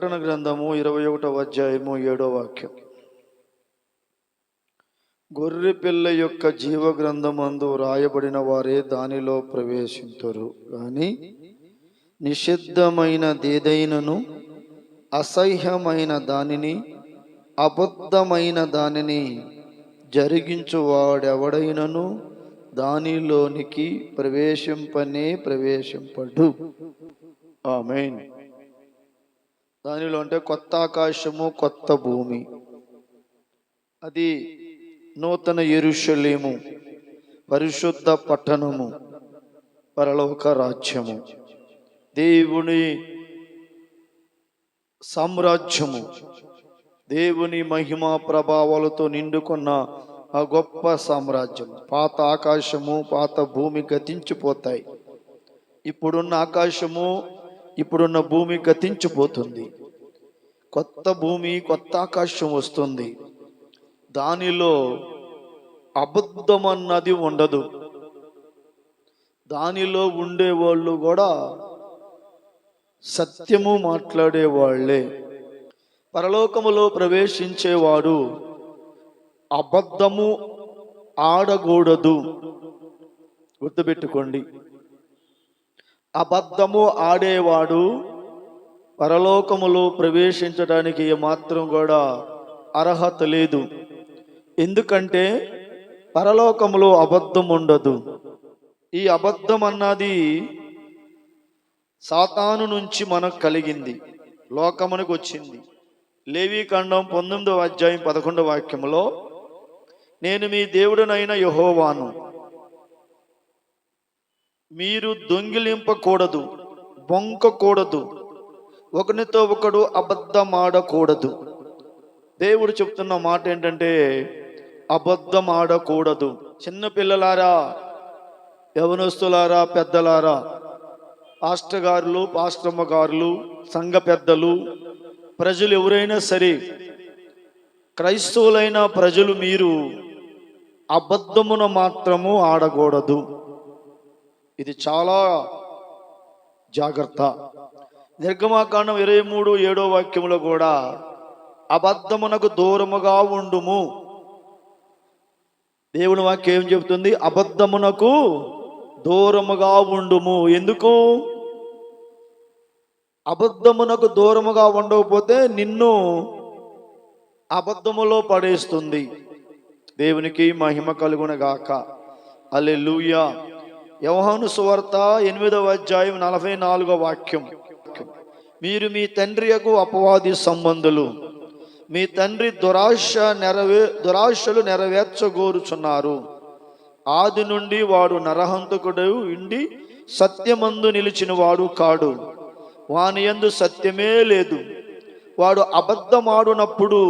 ప్రకటన గ్రంథము ఇరవై ఒకటవ అధ్యాయము ఏడో వాక్యం. గొర్రె పిల్ల యొక్క జీవ గ్రంథమందు రాయబడిన వారే దానిలో ప్రవేశించరు కానీ నిషిద్ధమైన దేదైనను అసహ్యమైన దానిని అబద్ధమైన దానిని జరిగించువాడెవడైనను దానిలోనికి ప్రవేశింపనే ప్రవేశింపడు. ఆమెన్. దానిలో అంటే కొత్త ఆకాశము కొత్త భూమి. అది నూతన ఎరుషలేము పరిశుద్ధ పట్టణము పరలోక రాజ్యము. దేవుని సామ్రాజ్యము దేవుని మహిమా ప్రభావాలతో నిండుకున్న ఆ గొప్ప సామ్రాజ్యం. పాత ఆకాశము పాత భూమి గతించిపోతాయి. ఇప్పుడున్న ఆకాశము ఇప్పుడున్న భూమి గతించిపోతుంది. కొత్త భూమి కొత్త ఆకాశం వస్తుంది. దానిలో అబద్ధం అన్నది ఉండదు. దానిలో ఉండేవాళ్ళు కూడా సత్యము మాట్లాడే వాళ్ళే పరలోకములో ప్రవేశించేవాడు అబద్ధము ఆడకూడదు. గుర్తుపెట్టుకోండి. అబద్ధము ఆడేవాడు పరలోకములో ప్రవేశించడానికి మాత్రం కూడా అర్హత లేదు. ఎందుకంటే పరలోకములో అబద్ధం ఉండదు. ఈ అబద్ధం అన్నది సాతాను నుంచి మనకు కలిగింది. లోకమునికి వచ్చింది. లేవీ ఖండం పంతొమ్మిదవ అధ్యాయం పదకొండవ వాక్యంలో నేను మీ దేవుడనైన యహోవాను. మీరు దొంగిలింపకూడదు బొంకకూడదు ఒకరితో ఒకడు అబద్ధమాడకూడదు. దేవుడు చెప్తున్న మాట ఏంటంటే అబద్ధం ఆడకూడదు చిన్న పిల్లలారా యవనస్తులారా పెద్దలారా పాస్టర్ గారులు పాస్టమ్మ గారులు సంఘ పెద్దలు ప్రజలు ఎవరైనా సరే క్రైస్తవులైన ప్రజలు మీరు అబద్ధమున మాత్రము ఆడకూడదు. ఇది చాలా జాగ్రత్త. నిర్గమాకాండం ఇరవై మూడు ఏడో వాక్యంలో కూడా అబద్ధమునకు దూరముగా ఉండుము. దేవుని వాక్యం ఏం చెబుతుంది? అబద్ధమునకు దూరముగా ఉండుము. ఎందుకు? అబద్ధమునకు దూరముగా ఉండకపోతే నిన్ను అబద్ధములో పడేస్తుంది. దేవునికి మహిమ కలుగునగాక. అల్లెలుయా యవహాను సువార్త ఎనిమిదవ అధ్యాయం నలభై నాలుగో వాక్యం. మీరు మీ తండ్రి యొక్క అపవాది సంబంధులు మీ తండ్రి దురాశ నెరవే దురాశలు నెరవేర్చగోరుచున్నారు. ఆది నుండి వాడు నరహంతకుడు ఉండి సత్యమందు నిలిచిన వాడు కాడు. వాని ఎందు సత్యమే లేదు. వాడు అబద్ధమాడునప్పుడు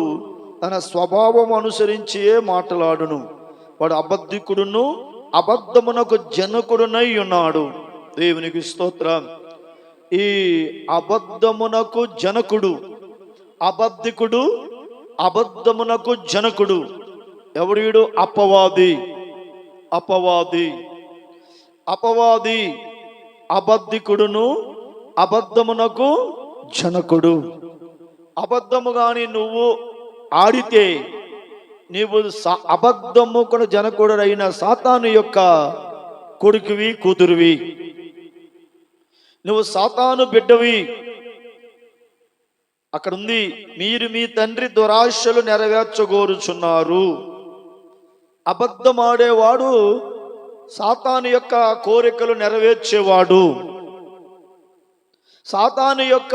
తన స్వభావం అనుసరించే మాట్లాడును. వాడు అబద్ధికుడును అబద్ధమునకు జనకుడునై ఉన్నాడు దేవునికి స్తోత్రం. ఈ అబద్ధమునకు జనకుడు అబద్ధికుడు అబద్ధమునకు జనకుడు ఎవడీడు? అపవాది అపవాది అపవాది అబద్ధికుడును అబద్ధమునకు జనకుడు. అబద్ధముగాని నువ్వు ఆడితే నీవు సా- అబద్ధము కూడా జనకుడైన అయిన సాతాను యొక్క కొడుకువి కూతురువి. నువ్వు సాతాను బిడ్డవి. అక్కడ ఉంది మీరు మీ తండ్రి దురాశలు నెరవేర్చగోరుచున్నారు. అబద్ధమాడేవాడు సాతాను యొక్క కోరికలు నెరవేర్చేవాడు. సాతాను యొక్క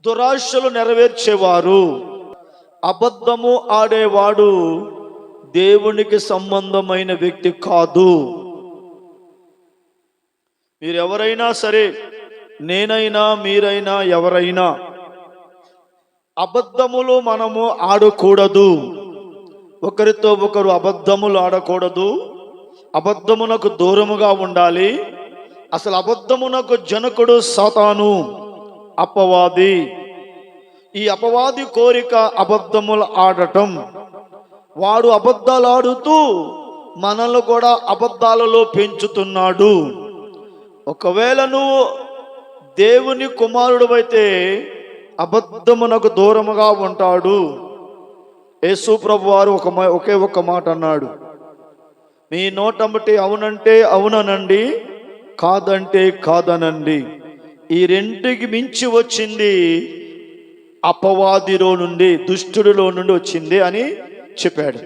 దురాశలు నెరవేర్చేవారు. అబద్ధము ఆడేవాడు దేవునికి సంబంధమైన వ్యక్తి కాదు. మీరు ఎవరైనా సరే నేనైనా మీరైనా ఎవరైనా అబద్ధములు మనము ఆడకూడదు. ఒకరితో ఒకరు అబద్ధములు ఆడకూడదు. అబద్ధమునకు దూరముగా ఉండాలి. అసలు అబద్ధమునకు జనకుడు సాతాను అపవాది. ఈ అపవాది కోరిక అబద్ధములు ఆడటం. వాడు అబద్ధాలు ఆడుతూ మనల్ని కూడా అబద్ధాలలో పెంచుతున్నాడు. ఒకవేళ నువ్వు దేవుని కుమారుడు అయితే అబద్ధమునకు దూరముగా ఉంటాడు. యేసు ప్రభు వారు ఒక మా- ఒకే ఒక మాట అన్నాడు. మీ నోటంబటి అవునంటే అవుననండి కాదంటే కాదనండి. ఈ రెంటికి మించి వచ్చింది అపవాదిలో నుండి దుష్టుడిలో నుండి వచ్చింది అని చెప్పాడు.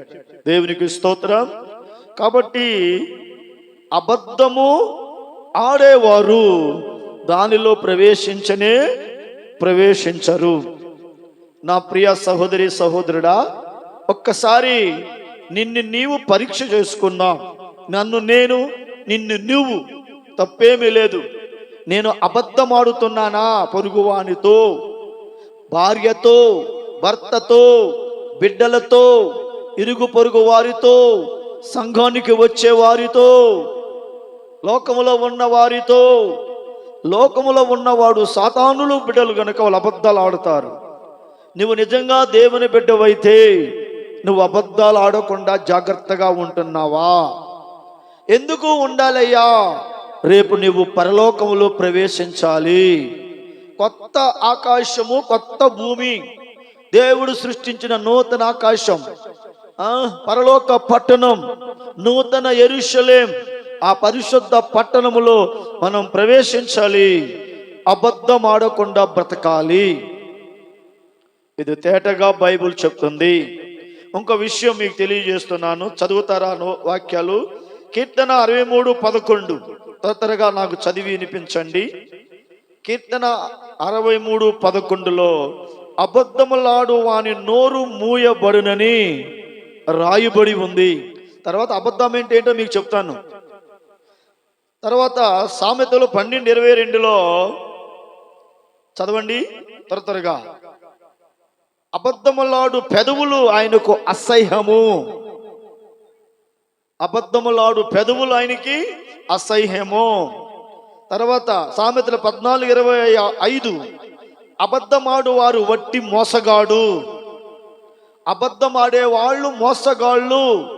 దేవునికి స్తోత్రం. కాబట్టి అబద్ధము ఆడేవారు దానిలో ప్రవేశించనే ప్రవేశించరు. నా ప్రియ సహోదరి సహోదరుడా ఒక్కసారి నిన్ను నీవు పరీక్ష చేసుకున్నాం నన్ను నేను నిన్ను నువ్వు తప్పేమీ లేదు. నేను అబద్ధమాడుతున్నానా పొరుగువానితో? భార్యతో భర్తతో బిడ్డలతో ఇరుగు పొరుగు వారితో సంఘానికి వచ్చే వారితో లోకములో ఉన్న వారితో లోకములో ఉన్నవాడు సాతానులు బిడ్డలు గనుక వాళ్ళు అబద్ధాలు ఆడుతారు. నువ్వు నిజంగా దేవుని బిడ్డవైతే నువ్వు అబద్ధాలు ఆడకుండా జాగ్రత్తగా ఉంటున్నావా? ఎందుకు ఉండాలయ్యా? రేపు నువ్వు పరలోకములో ప్రవేశించాలి. కొత్త ఆకాశము కొత్త భూమి. దేవుడు సృష్టించిన నూతన ఆకాశం. పరలోక పట్టణం నూతన ఎరుషలేం. ఆ పరిశుద్ధ పట్టణములో మనం ప్రవేశించాలి. అబద్ధం ఆడకుండా బ్రతకాలి. ఇది తేటగా బైబుల్ చెప్తుంది. ఇంకో విషయం మీకు తెలియజేస్తున్నాను. చదువుతారా నో- వాక్యాలు? కీర్తన అరవై మూడు పదకొండు. తరతరగా నాకు చదివి వినిపించండి. కీర్తన అరవై మూడు పదకొండులో అబద్ధములాడు వాని నోరు మూయబడునని రాయబడి ఉంది. తర్వాత అబద్ధం ఏంటో మీకు చెప్తాను. తర్వాత సామెతలు పన్నెండు ఇరవై రెండులో చదవండి త్వర త్వరగా. అబద్ధములాడు పెదవులు ఆయనకు అసహ్యము. అబద్ధములాడు పెదవులు ఆయనకి అసహ్యము. తర్వాత సామెతలు పద్నాలుగు ఇరవై ఐదు. అబద్ధమాడు వారు వట్టి మోసగాడు. అబద్ధమాడే వాళ్ళు మోసగాళ్ళు.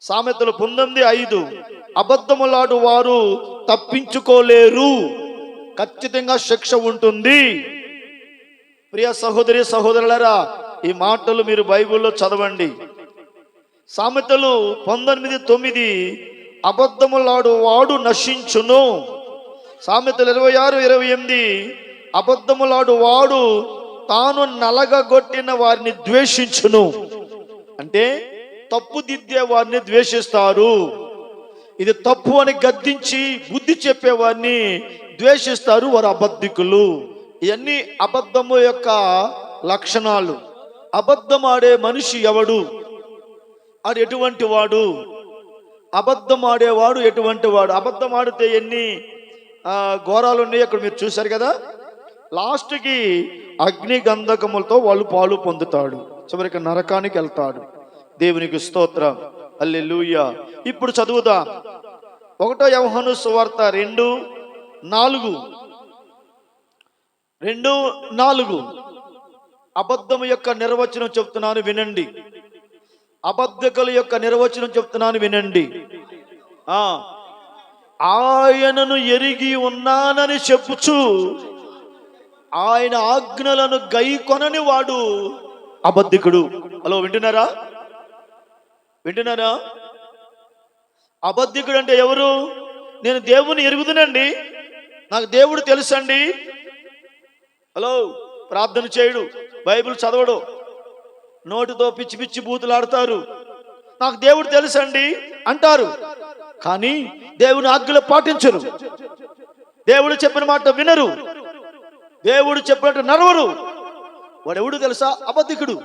సామెతలు పంతొమ్మిది ఐదు. అబద్ధములాడు వారు తప్పించుకోలేరు. ఖచ్చితంగా శిక్ష ఉంటుంది. ప్రియ సహోదరి సహోదరులరా ఈ మాటలు మీరు బైబిల్లో చదవండి. సామెతలు పంతొమ్మిది తొమ్మిది. అబద్ధములాడు వాడు నశించును. సామెతలు ఇరవై ఆరు ఇరవై ఎనిమిది. అబద్ధములాడు వాడు తాను నలగగొట్టిన వారిని ద్వేషించును. అంటే తప్పు దిద్దే వారిని ద్వేషిస్తారు. ఇది తప్పు అని గద్దించి బుద్ధి చెప్పేవారిని ద్వేషిస్తారు వారు అబద్ధికులు. ఇవన్నీ అబద్ధము యొక్క లక్షణాలు. అబద్ధం ఆడే మనిషి ఎవడు? ఆడు ఎటువంటి వాడు? అబద్ధం ఆడేవాడు ఎటువంటి వాడు? అబద్ధం ఆడితే ఎన్ని ఘోరాలు ఉన్నాయి అక్కడ మీరు చూశారు కదా? లాస్ట్కి అగ్ని గంధకములతో వాళ్ళు పాలు పొందుతాడు. చివరికి నరకానికి వెళ్తాడు. దేవునికి స్తోత్రం. అల్లెలూయ ఇప్పుడు చదువుదాం. ఒకటో యవహను సువార్త రెండు నాలుగు. రెండు నాలుగు. అబద్ధము యొక్క నిర్వచనం చెప్తున్నాను వినండి. అబద్ధకుల యొక్క నిర్వచనం చెప్తున్నాను వినండి. ఆ ఆయనను ఎరిగి ఉన్నానని చెప్పుచు ఆయన ఆజ్ఞలను గైకొనని వాడు అబద్ధికుడు. హలో వింటున్నారా? వింటున్నారా? అబద్ధికుడు అంటే ఎవరు? నేను దేవుని ఎరుగుతునండి నాకు దేవుడు తెలుసండి. హలో ప్రార్థన చేయడు. బైబిల్ చదవడు. నోటితో పిచ్చి పిచ్చి బూతులాడతారు. నాకు దేవుడు తెలుసండి అంటారు. కానీ దేవుని ఆజ్ఞలు పాటించరు. దేవుడు చెప్పిన మాట వినరు. దేవుడు చెప్పినట్టు నడవరు. వాడెవడు తెలుసా? అబద్ధికుడు.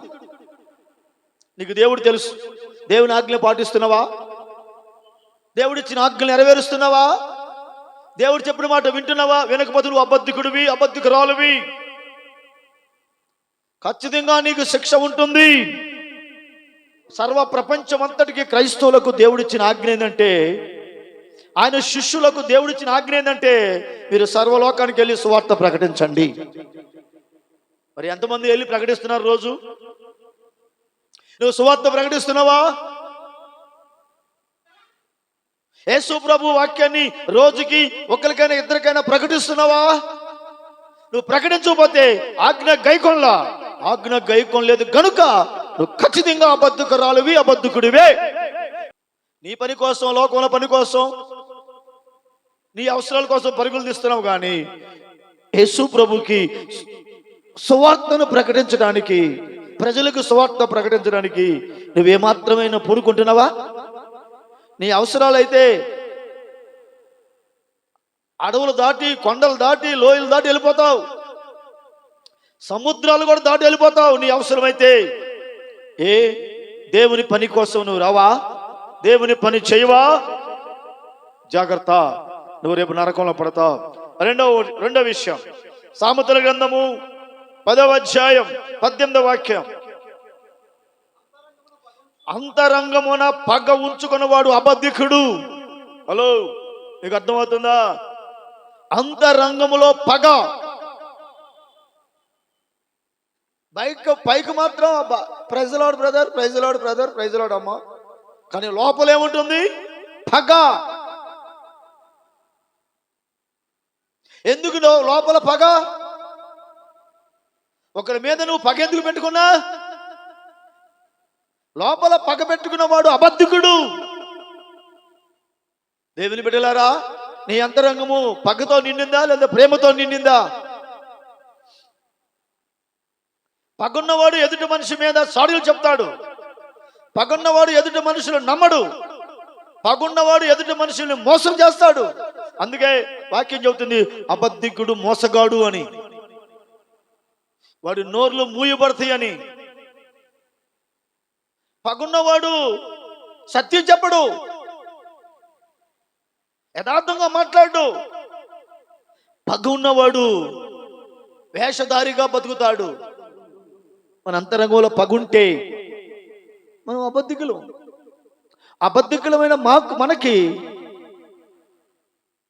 నీకు దేవుడు తెలుసు. దేవుని ఆజ్ఞలు పాటిస్తున్నావా? దేవుడు ఇచ్చిన ఆజ్ఞలు నెరవేరుస్తున్నావా? దేవుడు చెప్పిన మాట వింటున్నావా? వినకపోతే నువ్వు అబద్ధికుడివి అబద్ధికురాలువి. ఖచ్చితంగా నీకు శిక్ష ఉంటుంది. సర్వ ప్రపంచమంతటికి క్రైస్తవులకు దేవుడిచ్చిన ఆజ్ఞ ఏంటంటే ఆయన శిష్యులకు దేవుడిచ్చిన ఆజ్ఞ ఏంటంటే మీరు సర్వలోకానికి వెళ్ళి సువార్త ప్రకటించండి. మరి ఎంతమంది వెళ్ళి ప్రకటిస్తున్నారు రోజు? నువ్వు సువార్త ప్రకటిస్తున్నావా? యేసు ప్రభు వాక్యాన్ని రోజుకి ఒకరికైనా ఇద్దరికైనా ప్రకటిస్తున్నావా? నువ్వు ప్రకటించకపోతే ఆజ్ఞ గైకొనలా? ఆజ్ఞ గైకొనలేదు గనుక నువ్వు ఖచ్చితంగా అబద్ధకురాలువి అబద్ధకుడివే. నీ పని కోసం లోకంలో పని కోసం నీ అవసరాల కోసం పరుగులు తీస్తున్నావు కానీ యేసు ప్రభుకి సువార్తను ప్రకటించడానికి ప్రజలకు సువార్త ప్రకటించడానికి నువ్వేమాత్రమైన పూనుకుంటున్నావా? నీ అవసరాలైతే అడవులు దాటి కొండలు దాటి లోయలు దాటి వెళ్ళిపోతావు. సముద్రాలు కూడా దాటి వెళ్ళిపోతావు నీ అవసరమైతే. ఏ? దేవుని పని కోసం నువ్వు రావా? దేవుని పని చేయవా? జాగ్రత్త. నువ్వు రేపు నరకంలో పడతావు. రెండవ రెండవ విషయం. సామెతల గ్రంథము పదవ అధ్యాయం పద్దెనిమిదవ వాక్యం. అంతరంగమున పగ ఉంచుకున్నవాడు అబద్ధికుడు. హలో మీకు అర్థమవుతుందా? అంతరంగములో పగ బైక్ పైకి మాత్రం praise lord brother praise lord brother praise lord అమ్మ. కానీ లోపల ఏముంటుంది? పగ. ఎందుకు లో- లోపల పగ. ఒకరి మీద నువ్వు పగ ఎందుకు పెట్టుకున్నా? లోపల పగ పెట్టుకున్నవాడు అబద్ధికుడు. దేవుని బిడ్డలారా నీ అంతరంగము పగతో నిండిందా లేదా ప్రేమతో నిండిందా? పగున్నవాడు ఎదుటి మనిషి మీద సాడులు చెప్తాడు. పగున్నవాడు ఎదుటి మనుషులు నమ్మడు. పగున్నవాడు ఎదుటి మనుషుల్ని మోసం చేస్తాడు. అందుకే వాక్యం చెబుతుంది అబద్ధికుడు మోసగాడు అని. వాడి నోర్లు మూయబడతాయి అని. పగున్నవాడు సత్యం చెప్పడు. యథార్థంగా మాట్లాడు. పగ ఉన్నవాడు వేషధారిగా బతుకుతాడు. మన అంతరంగంలో పగుంటే మనం అబద్ధికులు. అబద్ధికులమైన మాకు మనకి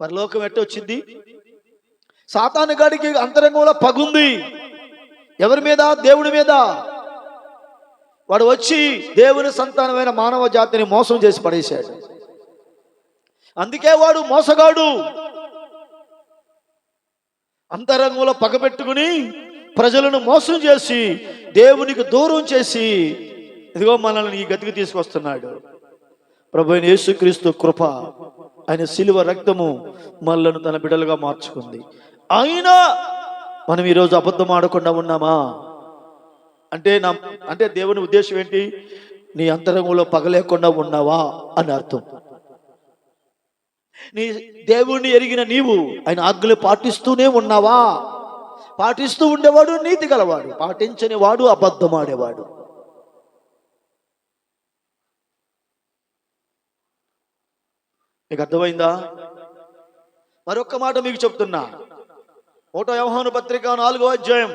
పరలోకం ఎట్ట వచ్చింది? సాతాను అంతరంగంలో పగుంది. ఎవరి మీద? దేవుడి మీద. వాడు వచ్చి దేవుని సంతానమైన మానవ జాతిని మోసం చేసి పడేశాడు. అందుకే వాడు మోసగాడు. అంతరంగంలో పగబెట్టుకుని ప్రజలను మోసం చేసి దేవునికి దూరం చేసి ఇదిగో మనల్ని ఈ గతికి తీసుకొస్తున్నాడు. ప్రభు అయిన యేసుక్రీస్తు కృప ఆయన శిలువ రక్తము మనలను తన బిడ్డలుగా మార్చుకుంది. అయినా మనం ఈరోజు అబద్ధం ఆడకుండా ఉన్నామా? అంటే నా అంటే దేవుని ఉద్దేశం ఏంటి? నీ అంతరంగంలో పగలేకుండా ఉన్నావా అని అర్థం. నీ దేవుణ్ణి ఎరిగిన నీవు ఆయన ఆజ్ఞలు పాటిస్తూనే ఉన్నావా? పాటిస్తూ ఉండేవాడు నీతి గలవాడు. పాటించని వాడు అబద్ధమాడేవాడు. మీకు అర్థమైందా? మరొక్క మాట మీకు చెప్తున్నా. ఓటో వ్యవహాను పత్రిక నాలుగో అధ్యాయం.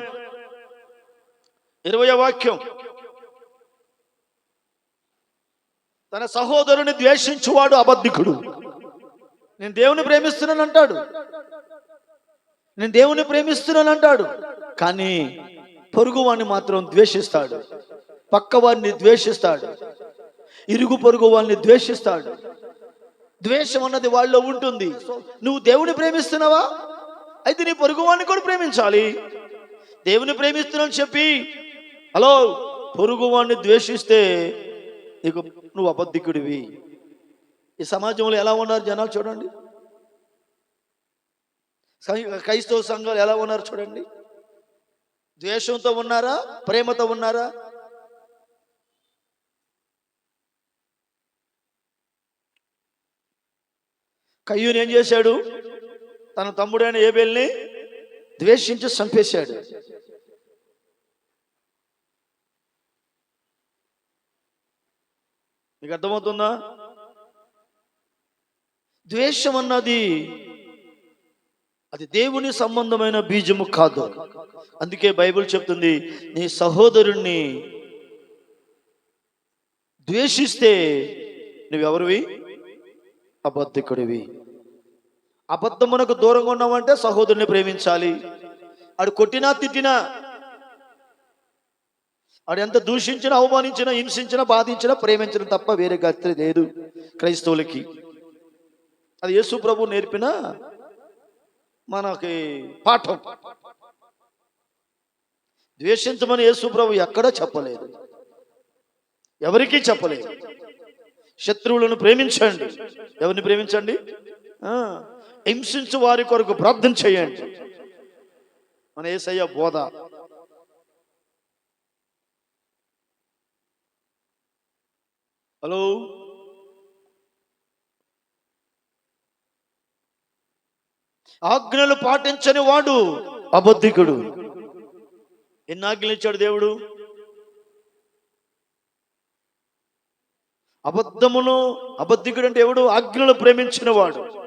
ఇరవై వాక్యం. తన సహోదరుని ద్వేషించువాడు అబద్ధికుడు. నేను దేవుని ప్రేమిస్తున్నాను అంటాడు. నేను దేవుని ప్రేమిస్తున్నాను అంటాడు కానీ పొరుగువాణ్ణి మాత్రం ద్వేషిస్తాడు. పక్క వారిని ద్వేషిస్తాడు. ఇరుగు పొరుగు వాళ్ళని ద్వేషిస్తాడు. ద్వేషం అన్నది వాళ్ళలో ఉంటుంది. నువ్వు దేవుని ప్రేమిస్తున్నావా? అయితే నీ పొరుగు వాడిని కూడా ప్రేమించాలి. దేవుని ప్రేమిస్తున్నాను చెప్పి హలో పొరుగు వాడిని ద్వేషిస్తే నీకు నువ్వు అబద్ధికుడివి. ఈ సమాజంలో ఎలా ఉన్నారు జనాలు చూడండి. క్రైస్తవ సంఘాలు ఎలా ఉన్నారు చూడండి. ద్వేషంతో ఉన్నారా? ప్రేమతో ఉన్నారా? కయ్యూని ఏం చేశాడు? తన తమ్ముడైన ఏబెల్ని ద్వేషించి చంపేశాడు. మీకు అర్థమవుతుందా? ద్వేషం అన్నది అది దేవుని సంబంధమైన బీజము కాదు. అందుకే బైబిల్ చెప్తుంది నీ సహోదరుణ్ణి ద్వేషిస్తే నువ్వెవరివి? అబద్ధికుడివి. అబద్ధమునకు దూరంగా ఉన్నావంటే సహోదరుని ప్రేమించాలి. ఆడు కొట్టినా తిట్టినా ఆడు ఎంత దూషించినా అవమానించినా హింసించినా బాధించినా ప్రేమించడం తప్ప వేరే గతి లేదు క్రైస్తవులకి. అది యేసు ప్రభు నేర్పిన మనకి పాఠం. ద్వేషించమని యేసుప్రభు ఎక్కడ ఎక్కడా చెప్పలేదు. ఎవరికీ చెప్పలేదు. శత్రువులను ప్రేమించండి. ఎవరిని ప్రేమించండి? హింసించు వారి కొరకు ప్రార్థన చేయండి. మన ఏసయ్య బోధ. హలో? ఆజ్ఞలు పాటించని వాడు అబద్ధికుడు. ఎన్ని ఆజ్ఞలు ఇచ్చాడు దేవుడు? అబద్ధమును అబద్ధికుడు అంటే ఎవడు? ఆజ్ఞలు ప్రేమించిన వాడు.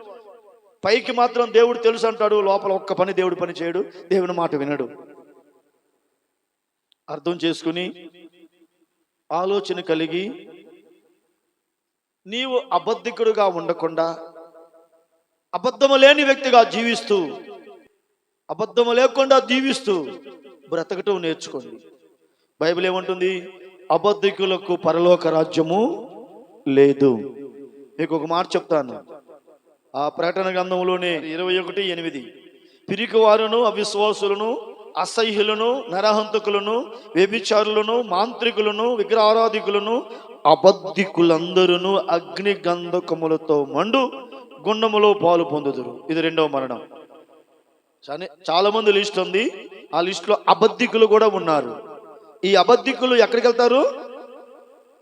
పైకి మాత్రం దేవుడు తెలుసు అంటాడు లోపల ఒక్క పని దేవుడు పని చేయడు దేవుని మాట వినడు. అర్థం చేసుకుని ఆలోచన కలిగి నీవు అబద్ధికుడుగా ఉండకుండా అబద్ధము లేని వ్యక్తిగా జీవిస్తూ అబద్ధము లేకుండా జీవిస్తూ బ్రతకటం నేర్చుకోండి. బైబిల్ ఏమంటుంది? అబద్ధికులకు పరలోక రాజ్యము లేదు. మీకు ఒక మాట చెప్తాను. ఆ ప్రకటన గ్రంథంలోనే ఇరవై ఒకటి ఎనిమిది. పిరికి వారును అవిశ్వాసులను అసహ్యులను నరహంతకులను వ్యభిచారులను మాంత్రికులను విగ్రహారాధికులను అబద్ధికులందరూ అగ్ని గంధకములతో మండు గుండములో పాలు పొందుదురు. ఇది రెండవ మరణం. చానే- చాలా మంది లిస్ట్ ఉంది. ఆ లిస్ట్లో అబద్ధికులు కూడా ఉన్నారు. ఈ అబద్ధికులు ఎక్కడికి వెళ్తారు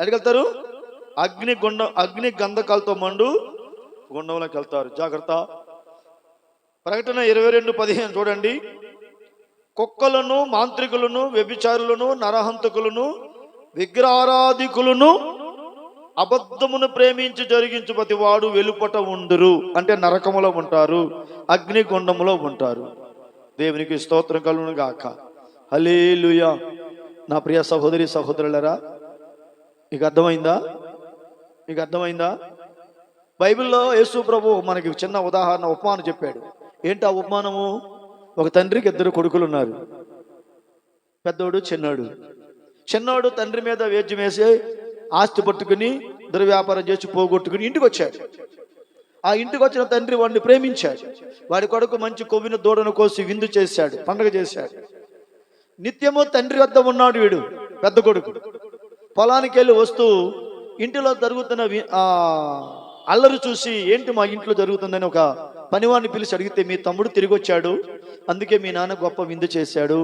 ఎక్కడికి వెళ్తారు అగ్ని గుండ అగ్ని గంధకాలతో మండు గుండంలోకి వెళ్తారు జాగ్రత్త. ప్రకటన ఇరవై రెండు పదిహేను చూడండి. కుక్కలను మాంత్రికులను వ్యభిచారులను నరహంతకులను విగ్రహారాధికులను అబద్ధమును ప్రేమించి జరిగించు ప్రతి వాడు వెలుపట ఉండురు. అంటే నరకములో ఉంటారు అగ్నిగుండములో ఉంటారు. దేవునికి స్తోత్రం కలును గాక. హలేలుయా నా ప్రియ సహోదరి సహోదరులరా మీకు అర్థమైందా? మీకు అర్థమైందా? బైబిల్లో యేసు ప్రభు మనకి చిన్న ఉదాహరణ ఉపమానం చెప్పాడు. ఏంటి ఆ ఉపమానము? ఒక తండ్రికి ఇద్దరు కొడుకులు ఉన్నారు పెద్దోడు చిన్నోడు. చిన్నోడు తండ్రి మీద వేద్యం వేసి ఆస్తి పట్టుకుని దుర్వ్యాపారం చేసి పోగొట్టుకుని ఇంటికి వచ్చాడు ఆ ఇంటికి వచ్చిన తండ్రి వాడిని ప్రేమించాడు. వాడి కొడుకు మంచి కొవ్విన దూడను కోసి విందు చేశాడు పండగ చేశాడు. నిత్యము తండ్రి వద్ద ఉన్నాడు వీడు పెద్ద కొడుకు. పొలానికి వెళ్ళి వస్తూ ఇంటిలో జరుగుతున్న అల్లరు చూసి ఏంటి మా ఇంట్లో జరుగుతుందని ఒక పనివాడిని పిలిచి అడిగితే మీ తమ్ముడు తిరిగి వచ్చాడు అందుకే మీ నాన్న గొప్ప విందు చేశాడు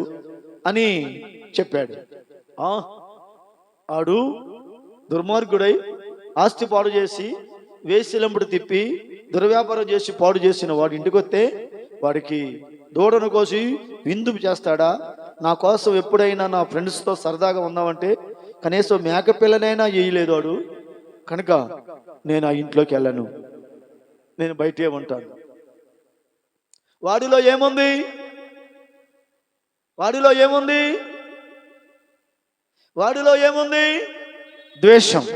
అని చెప్పాడు. ఆడు దుర్మార్గుడై ఆస్తి పాడు చేసి వేసిలంబడి తిప్పి దుర్వ్యాపారం చేసి పాడు చేసిన వాడు ఇంటికి వస్తే వాడికి దూడను కోసి విందు చేస్తాడా? నా కోసం ఎప్పుడైనా నా ఫ్రెండ్స్తో సరదాగా ఉన్నామంటే కనీసం మేకపిల్లనైనా వేయలేదు వాడు. కనుక నేను ఆ ఇంట్లోకి వెళ్ళను. నేను బయటే ఉంటాను. వాడిలో ఏముంది? వాడిలో ఏముంది? వాడిలో ఏముంది? ద్వేషం.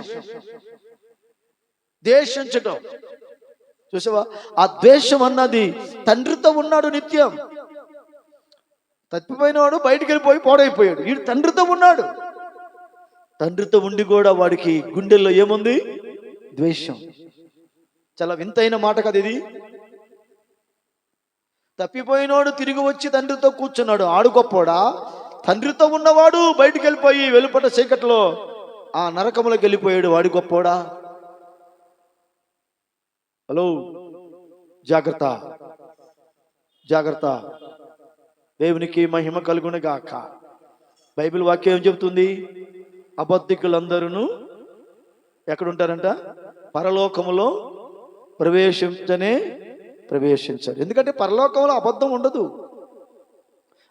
ద్వేషించటం చూసావా? ఆ ద్వేషం అన్నది తండ్రితో ఉన్నాడు నిత్యం. తప్పిపోయినవాడు బయటికి వెళ్ళిపోయి పాడైపోయాడు. వీడు తండ్రితో ఉన్నాడు. తండ్రితో ఉండి కూడా వాడికి గుండెల్లో ఏముంది? ద్వేషం. చాలా వింతైన మాట కదా ఇది. తప్పిపోయినోడు తిరిగి వచ్చి తండ్రితో కూర్చున్నాడు. ఆడు గొప్పోడా తండ్రితో ఉన్నవాడు బయటికి వెళ్ళిపోయి వెలుపట చీకట్లో ఆ నరకములకు వెళ్ళిపోయాడు వాడి గొప్పోడా? హలో జాగ్రత్త జాగ్రత్త. దేవునికి మహిమ కలుగునగాక బైబిల్ వాక్యం ఏం చెబుతుంది? అబద్ధికులందరూ ఎక్కడుంటారంట? పరలోకములో ప్రవేశించనే ప్రవేశించారు. ఎందుకంటే పరలోకంలో అబద్ధం ఉండదు.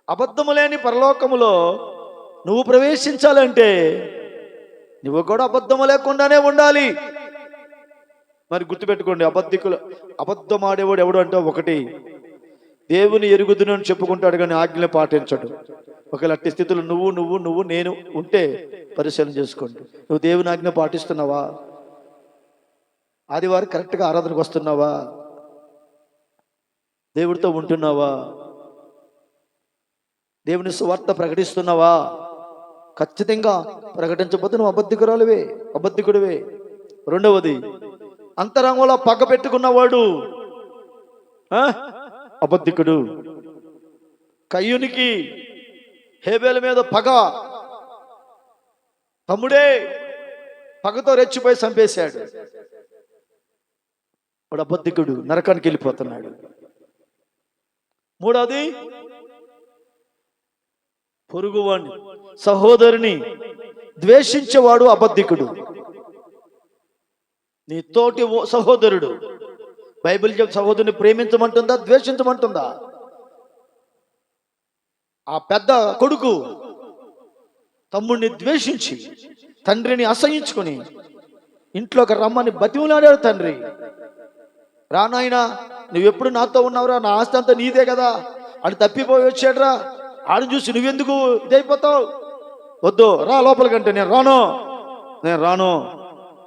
అబద్ధము లేని పరలోకములో నువ్వు ప్రవేశించాలంటే నువ్వు కూడా అబద్ధము లేకుండానే ఉండాలి. మరి గుర్తుపెట్టుకోండి అబద్ధికులు అబద్ధం ఆడేవాడు ఎవడు అంటే ఒకటి. దేవుని ఎరుగుదునని చెప్పుకుంటాడు కానీ ఆజ్ఞలు పాటించడు. ఒకవేళ అట్టి స్థితిలో నువ్వు నువ్వు నువ్వు నేను ఉంటే పరిశీలన చేసుకోండి. నువ్వు దేవుని ఆజ్ఞ పాటిస్తున్నావా? ఆదివారం కరెక్ట్గా ఆరాధనకు వస్తున్నావా? దేవుడితో ఉంటున్నావా? దేవుని సువార్త ప్రకటిస్తున్నావా? ఖచ్చితంగా ప్రకటించబోతు నువ్వు అబద్ధికురాలువే అబద్ధికుడివే. రెండవది అంతరంగంలో పగ పెట్టుకున్నవాడు ఆ? అబద్ధికుడు. కయ్యునికి హేబేల మీద పగ. తమ్ముడే పగతో రెచ్చిపోయి చంపేశాడు. వాడు అబద్ధికుడు నరకానికి వెళ్ళిపోతున్నాడు. మూడవది పొరుగువాణ్ణి సహోదరుని ద్వేషించేవాడు అబద్ధికుడు. నీ తోటి ఓ- సహోదరుడు బైబిల్ చెప్ సహోదరుని ప్రేమించమంటుందా ద్వేషించమంటుందా? ఆ పెద్ద కొడుకు తమ్ముడిని ద్వేషించి తండ్రిని అసహించుకుని ఇంట్లోకి రమ్మని బతిమలాడాడు తండ్రి. రానాయన నువ్వెప్పుడు నాతో ఉన్నావురా? నా ఆస్తి అంతా నీదే కదా. అని తప్పిపోయి వచ్చాడ్రా. ఆడిని చూసి నువ్వెందుకు ఇదైపోతావు? వద్దు. రా లోపలికంటే నేను రాను. నేను రాను.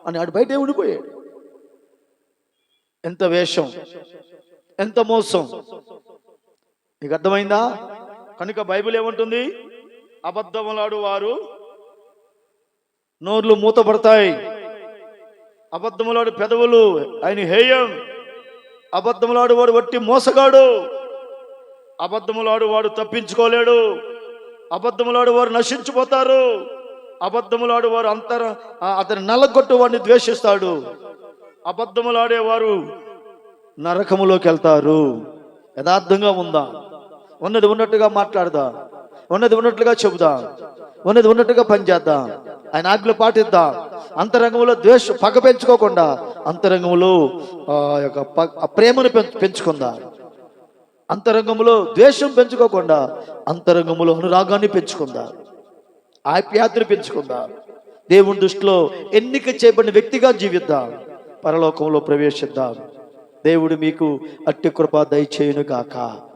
అని ఆడు బయటే ఉండిపోయాడు. ఎంత వేషం ఎంత మోసం. నీకు అర్థమైందా? కనుక బైబిల్ ఏముంటుంది? అబద్ధములాడు వారు నోర్లు మూతపడతాయి. అబద్ధములాడు పెదవులు ఆయన హేయం. అబద్ధములాడు వాడు వట్టి మోసగాడు. అబద్ధములాడు వాడు తప్పించుకోలేడు. అబద్ధములాడు వారు నశించిపోతారు. అబద్ధములాడు వారు అంతర అతని నల్లగొట్టు వాడిని ద్వేషిస్తాడు. అబద్ధములాడేవారు నరకములోకి వెళ్తారు. యథార్థంగా ఉందా? ఉన్నది ఉన్నట్టుగా మాట్లాడదా? ఉన్నది ఉన్నట్లుగా చెబుదాం? ఉన్నది ఉన్నట్టుగా పనిచేద్దాం ఆయన ఆజ్ఞలు పాటిద్దాం? అంతరంగంలో ద్వేష పగ పెంచుకోకుండా అంతరంగంలో ఆ యొక్క ప- ప్రేమను పెంచు పెంచుకుందాం? అంతరంగంలో ద్వేషం పెంచుకోకుండా అంతరంగంలో అనురాగాన్ని పెంచుకుందా? ఆప్యాతను పెంచుకుందాం? దేవుని దృష్టిలో ఎన్నిక చేయబడిన వ్యక్తిగా జీవిద్దాం. పరలోకంలో ప్రవేశిద్దాం. దేవుడు మీకు అట్టి కృప దయచేయును గాక